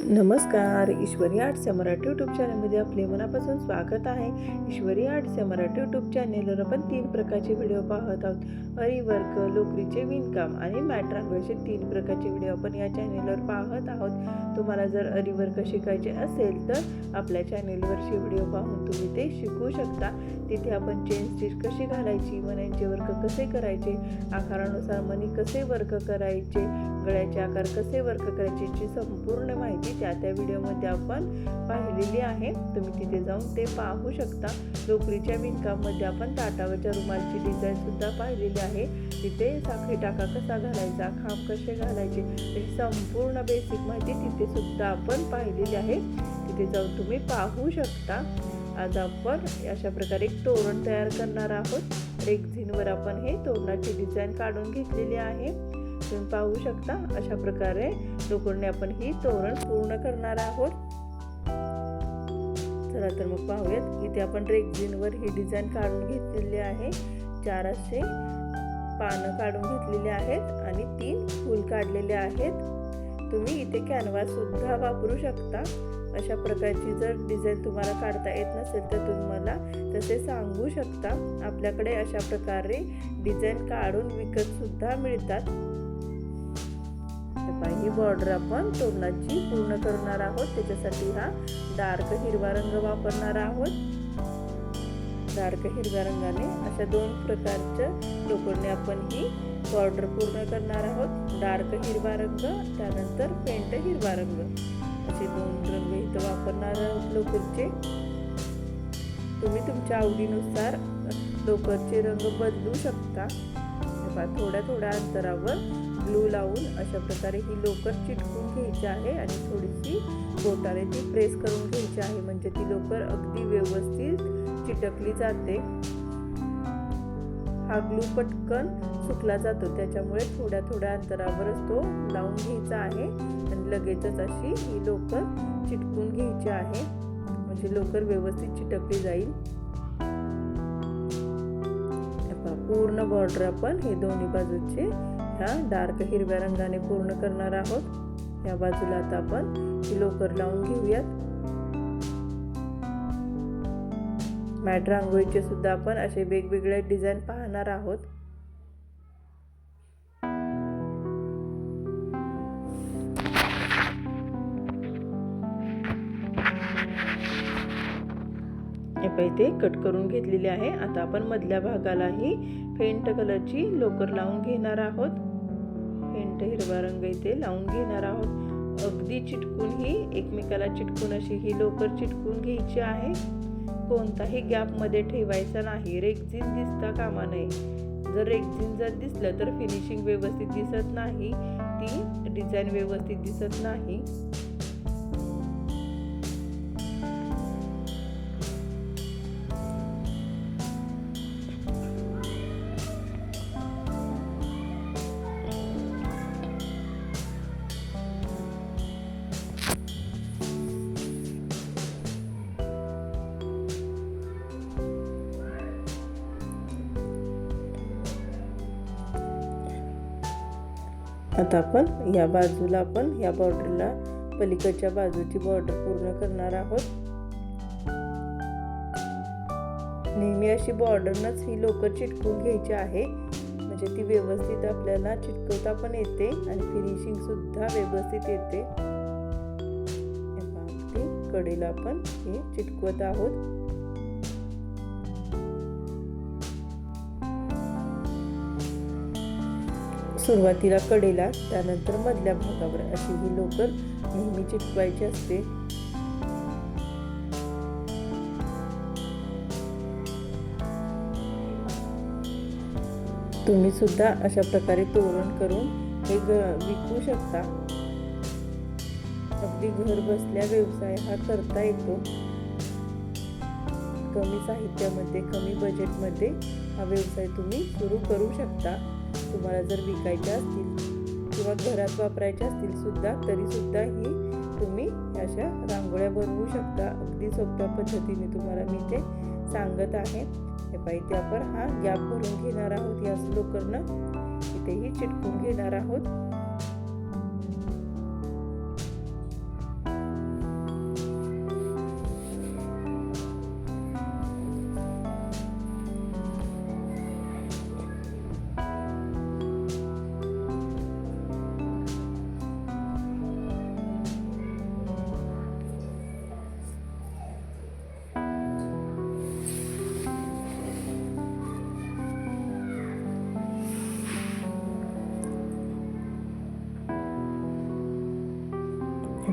नमस्कार ईश्वरी आर्ट्स या मराठी यूट्यूब चॅनलमध्ये आपले मनापासून स्वागत आहे. ईश्वरी आर्ट्स या मराठी यूट्यूब चॅनेलवर आपण तीन प्रकारचे व्हिडिओ पाहत आहोत. अरीवर्क लोकरीचे विणकाम आणि मॅट्रांग असे तीन प्रकारचे व्हिडिओ आपण या चॅनेलवर पाहत आहोत. तुम्हाला जर अरीवर्क शिकायचे असेल तर आपल्या चॅनेलवरचे व्हिडिओ पाहून तुम्ही ते शिकू शकता. तिथे आपण चेन स्टिच कशी घालायची मण्यांचे वर्क कसे करायचे आकारानुसार मनी कसे वर्क करायचे गळ्याचे आकार कसे वर्क करायचे याची संपूर्ण माहिती त्या त्या व्हिडिओमध्ये आपण पाहिलेली आहे. तुम्ही तिथे जाऊन ते पाहू शकता. लोकरीच्या विणकाममध्ये आपण ताटावरच्या रुमालची डिझाईनसुद्धा पाहिलेली आहे. तिथे साखळी टाका कसा घालायचा खांब कसे घालायचे याची संपूर्ण बेसिक माहिती तिथे सुद्धा आपण पाहिलेली आहे. तिथे जाऊन तुम्ही पाहू शकता. आज आपण अशा प्रकारे एक तोरण तयार करणार आहोत. रेक्झिनवर आपण हे तोरणाची डिझाईन काढून घेतलेली आहे. तुम्ही पाहू शकता अशा प्रकारे लोखंडने आपण ही तोरण पूर्ण करणार आहोत. चला तर मग पाहूयात. इथे आपण रेक्झिनवर ही डिझाईन काढून घेतलेली आहे. चार असे पानं काढून घेतलेले आहेत आणि तीन फूल काढलेले आहेत. तुम्ही इथे कॅनव्हास सुद्धा वापरू शकता. अशा प्रकारची जर डिझाईन तुम्हाला काढता येत नसेल तर तुम्ही मला तसे सांगू शकता. आपल्याकडे अशा प्रकारे डिझाईन काढून विकत सुद्धा मिळतात. ही बॉर्डर आपण तोरणाची पूर्ण करणार आहोत. त्याच्यासाठी हा डार्क हिरवा रंग वापरणार आहोत. डार्क हिरव्या रंगाने अशा दोन प्रकारच्या लोखंडने आपण ही बॉर्डर पूर्ण करणार आहोत. डार्क हिरवा रंग त्यानंतर पेंट हिरवा रंग. असे दोन रंग इथं वापरणार आहोत लोकरचे तुम्ही तुमच्या आवडीनुसार लोकरचे रंग बदलू शकता. थोड्या थोड्या अंतरावर ग्लू लावून अशा प्रकारे ही लोकर चिटकून घ्यायची आहे आणि थोडीशी बोटाने ती प्रेस करून घ्यायची आहे. म्हणजे ती लोकर अगदी व्यवस्थित चिटकली जाते. हा ग्लू पटकन सुकला जातो. त्याच्यामुळे थोड्या थोड्या अंतरावरच तो लावून घ्यायचा आहे आणि लगेचच अशी ही लोकर चिटकून घ्यायची आहे. म्हणजे लोकर व्यवस्थित चिटकली जाईल. पूर्ण बॉर्डर आपण हे दोन्ही बाजूचे ह्या डार्क हिरव्या रंगाने पूर्ण करणार आहोत. या बाजूला आता आपण ही लोकर लावून घेऊयात. मॅट रांगोळीचे सुद्धा आपण असे वेगवेगळे डिझाईन पाहणार आहोत. इथे कट करून घेतलेली आहे. आता आपण मधल्या भागालाही फेंट कलरची लोकर लावून घेणार आहोत. हिंट हिरवा रंग इथे लावून घेणार आहोत. अगदी चिटकून ही एकमेकाला चिटकून अशी ही लोकर चिटकून घ्यायची आहे. कोणताही गॅपमध्ये ठेवायचा नाही. रेक्झिन दिसता कामा नये. जर रेक्झिन जर दिसलं तर फिनिशिंग व्यवस्थित दिसत नाही. ती डिझाईन व्यवस्थित दिसत नाही. आता आपण या बाजूला आपण या बॉर्डरला पलीकडच्या बाजूची बॉर्डर पूर्ण करणार आहोत. नेहमी अशी बॉर्डरनच ही लोकर चिटकून घ्यायची आहे. म्हणजे ती व्यवस्थित आपल्याला चिटकवता पण येते आणि फिनिशिंग सुद्धा व्यवस्थित येते. कडेला आपण हे चिटकवत आहोत. सुरुवातीला कडेला त्यानंतर मधल्या भागावर अशी ही लोकर नेहमी चिटकवायची असते. तुम्ही सुद्धा अशा प्रकारे तोरण करून हे विकू शकता. अगदी घर बसल्या व्यवसाय हा करता येतो. कमी साहित्यामध्ये कमी बजेटमध्ये हा व्यवसाय तुम्ही सुरू करू शकता. तुम्हाला जर विकायच्या असतील किंवा घरात वापरायच्या असतील सुद्धा तरी सुद्धा ही तुम्ही अशा रांगोळ्या बनवू शकता. अगदी सोप्या पद्धतीने तुम्हाला मी ते सांगत आहे. हे पाहिजे आपण हा गॅप भरून घेणार आहोत. या स्लोकरनं इथेही चिटकून घेणार आहोत.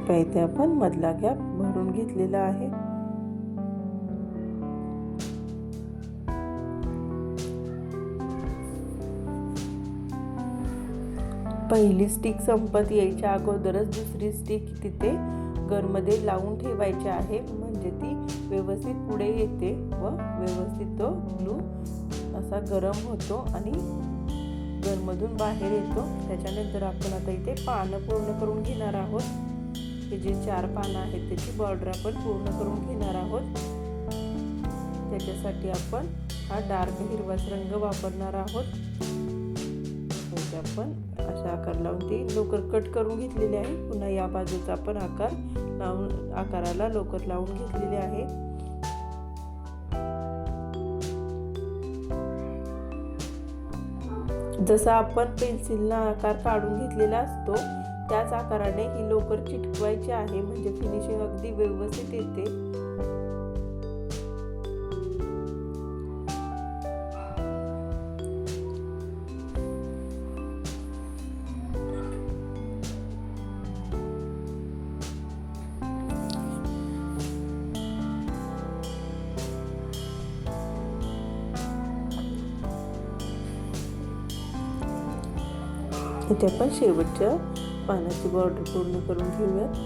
रुपये इथे आपण मधला गॅप भरून घेतलेला आहे. पहिली स्टिक संपत यायच्या अगोदरच दुसरी स्टिक तिथे घरमध्ये लावून ठेवायची आहे. म्हणजे ती व्यवस्थित पुढे येते व व्यवस्थित तो ग्लू असा गरम होतो आणि घरमधून बाहेर येतो. त्याच्यानंतर आपण आता इथे पानं पूर्ण करून घेणार आहोत. हे जे चार पानं आहेत त्याची बॉर्डर आपण पूर्ण करून घेणार आहोत. त्याच्यासाठी आपण हा डार्क हिरवाच रंग वापरणार आहोत. आपण अशा आकार लावून ती लोकर कट करून घेतलेली आहे. पुन्हा या बाजूचा आपण आकार लावून आकाराला लोकर लावून घेतलेली आहे. जसा आपण पेन्सिलला आकार काढून घेतलेला असतो त्याच आकाराने ही लोकर चिटकवायची आहे म्हणजे फिनिशिंग अगदी व्यवस्थित येते. इथे आपण शेवटच्या पानाची बॉर्डर पूर्ण करून घेऊयात.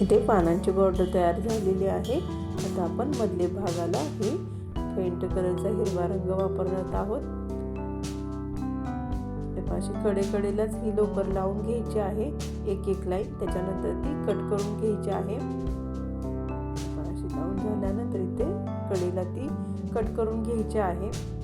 इथे पानांची बॉर्डर तयार झालेली आहे. आता आपण मधले भागाला हे फेंट कलरचा हिरवा रंग वापरत आहोत. अशी कडेकडेलाच ही लोकर लावून घ्यायची आहे. एक एक लाईन त्याच्यानंतर ती कट करून घ्यायची आहे. अशी लावून झाल्यानंतर इथे कडेला ती कट करून घ्यायची आहे.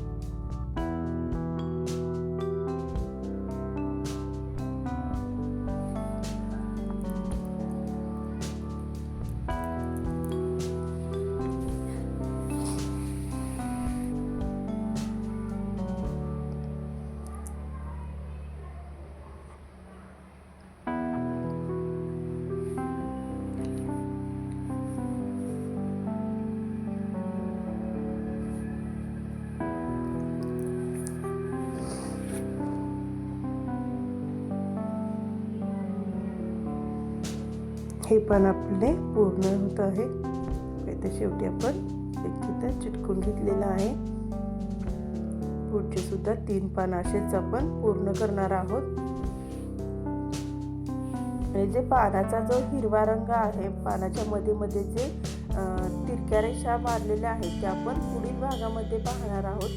हे पण आपले पूर्ण होत आहे. तर शेवटी आपण तिथं चिटकून घेतलेलं आहे. पुढचे सुद्धा तीन पान असेच आपण पूर्ण करणार आहोत. जे पानाचा जो हिरवा रंग आहे पानाच्या मध्ये मध्ये जे तिरक्या रेषा मारलेल्या आहेत त्या आपण पुढील भागामध्ये पाहणार आहोत.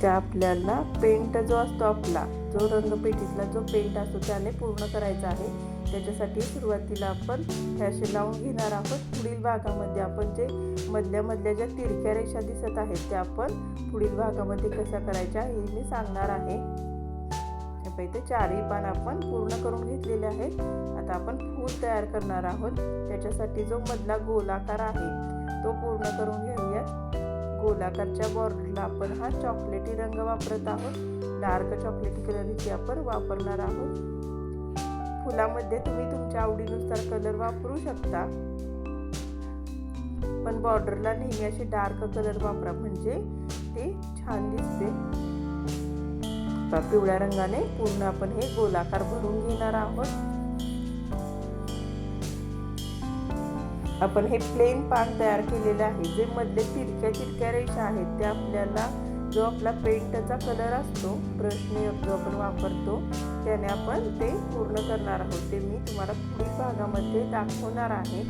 त्या आपल्याला पेंट जो असतो आपला जो रंगपेटीतला जो पेंट असतो त्याने पूर्ण करायचा आहे. त्याच्यासाठी सुरुवातीला आपण हे लावून घेणार आहोत. पुढील भागामध्ये आपण जे मधल्या मधल्या ज्या तिरक्या रेषा दिसत आहेत त्या आपण पुढील भागामध्ये कशा करायच्या हे मी सांगणार आहे. इथे चारही पान आपण पूर्ण करून घेतलेले आहेत. आता आपण फूल तयार करणार आहोत. त्याच्यासाठी जो मधला गोलाकार आहे तो पूर्ण करून घेऊयात. गोलाकारच्या बॉर्डरला आपण हा चॉकलेटी रंग वापरत आहोत. डार्क चॉकलेटी कलर इथे आपण वापरणार आहोत. फुलामध्ये तुम्ही तुमच्या आवडीनुसार कलर वापरू शकता. पण बॉर्डरला नेहमी असे डार्क कलर वापरा म्हणजे ते छान दिसते. पिवळ्या रंगाने पूर्ण आपण हे गोलाकार भरून घेणार आहोत. आपण हे प्लेन पान तयार केलेलं आहे. जे मधले तिरक्या तिरक्या रेषा आहेत त्या आपल्याला जो आपला पेंटचा कलर असतो ब्रशने जो आपण वापरतो त्याने आपण ते पूर्ण करणार आहोत. ते मी तुम्हाला पुढील भागामध्ये दाखवणार आहे.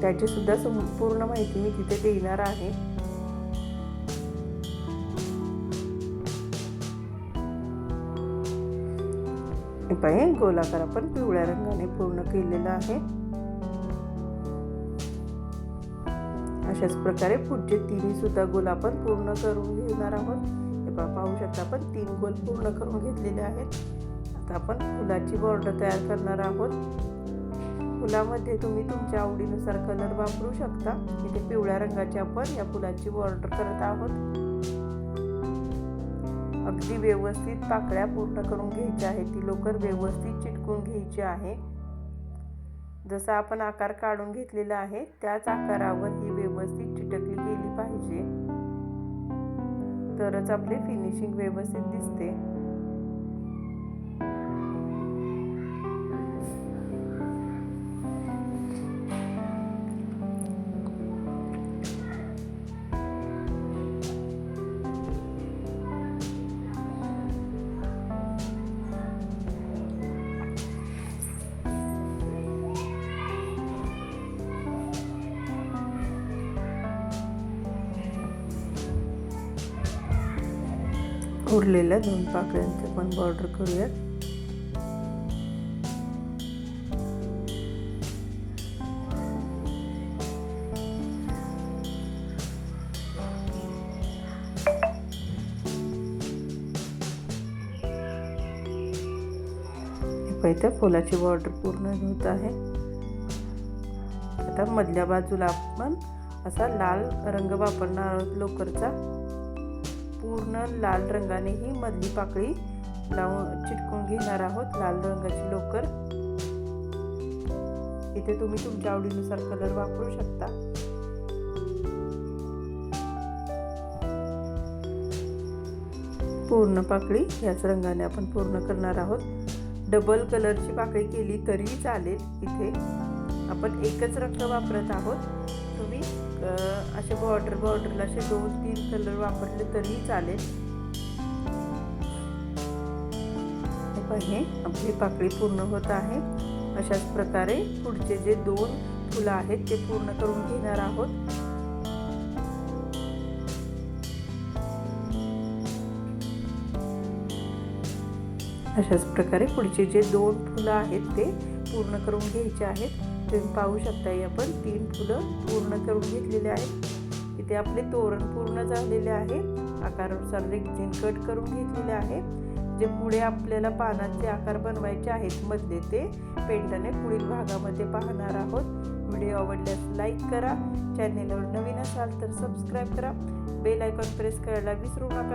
त्याची सुद्धा संपूर्ण माहिती मी तिथे देणार आहे. पाय गोलाकार आपण पिवळ्या रंगाने पूर्ण केलेला आहे. अशाच प्रकारे पुढचे तिन्ही सुद्धा गोल आपण पूर्ण करून घेणार आहोत. हे पाहू शकता आपण तीन गोल पूर्ण करून घेतलेले आहेत. आता आपण फुलाची बॉर्डर तयार करणार आहोत. फुलामध्ये तुम्ही तुमच्या आवडीनुसार कलर वापरू शकता. इथे पिवळ्या रंगाची आपण या फुलाची बॉर्डर करत आहोत. अगदी व्यवस्थित पाकळ्या पूर्ण करून घ्यायच्या आहेत. ती लोकर व्यवस्थित चिटकून घ्यायची आहे. जसा आपण आकार काढून घेतलेला आहे त्याच आकारावर ही व्यवस्थित चिटकली गेली पाहिजे. तरच आपले फिनिशिंग व्यवस्थित दिसते. उरलेल्या दोन पाकळ्यांचं पण बॉर्डर करूयात. इथं फुलाची बॉर्डर पूर्ण होत आहे. आता मधल्या बाजूला आपण असा लाल रंग वापरणार आहोत लोकरचा. पूर्ण लाल रंगाने ही मधली पाकळी लावून चिटकून घेणार आहोत लाल रंगाची लोकर. इथे तुम्ही तुमच्या आवडीनुसार कलर वापरू शकता. पूर्ण पाकळी याच रंगाने आपण पूर्ण करणार आहोत. डबल कलरची पाकळी केली तरी चालेल. इथे आपण एकच रंग वापरत आहोत. असे बॉर्डर बॉर्डरला असे दोन तीन कलर वापरले तरी चालेल. हे आपली पाकळी पूर्ण होत आहे. अशाच प्रकारे पुढचे जे दोन फुलं आहेत ते पूर्ण करून घेणार आहोत. अशाच प्रकारे पुढचे जे दोन फुलं आहेत ते पूर्ण करून घ्यायचे आहेत. तुम्ही पाहू शकता आपण तीन फुलं पूर्ण करून घेतलेले आहेत. इथे आपले तोरण पूर्ण झालेले आहे. आकारानुसार रेक्झिन कट करून घेतलेले आहे. जे पुढे आपल्याला पानांचे आकार बनवायचे आहेत मधले ते पेंटाने पुढील भागामध्ये पाहणार आहोत. व्हिडिओ आवडल्यास लाईक करा. चॅनेलवर नवीन असाल तर सबस्क्राईब करा. बेल आयकॉन प्रेस करायला विसरू नका.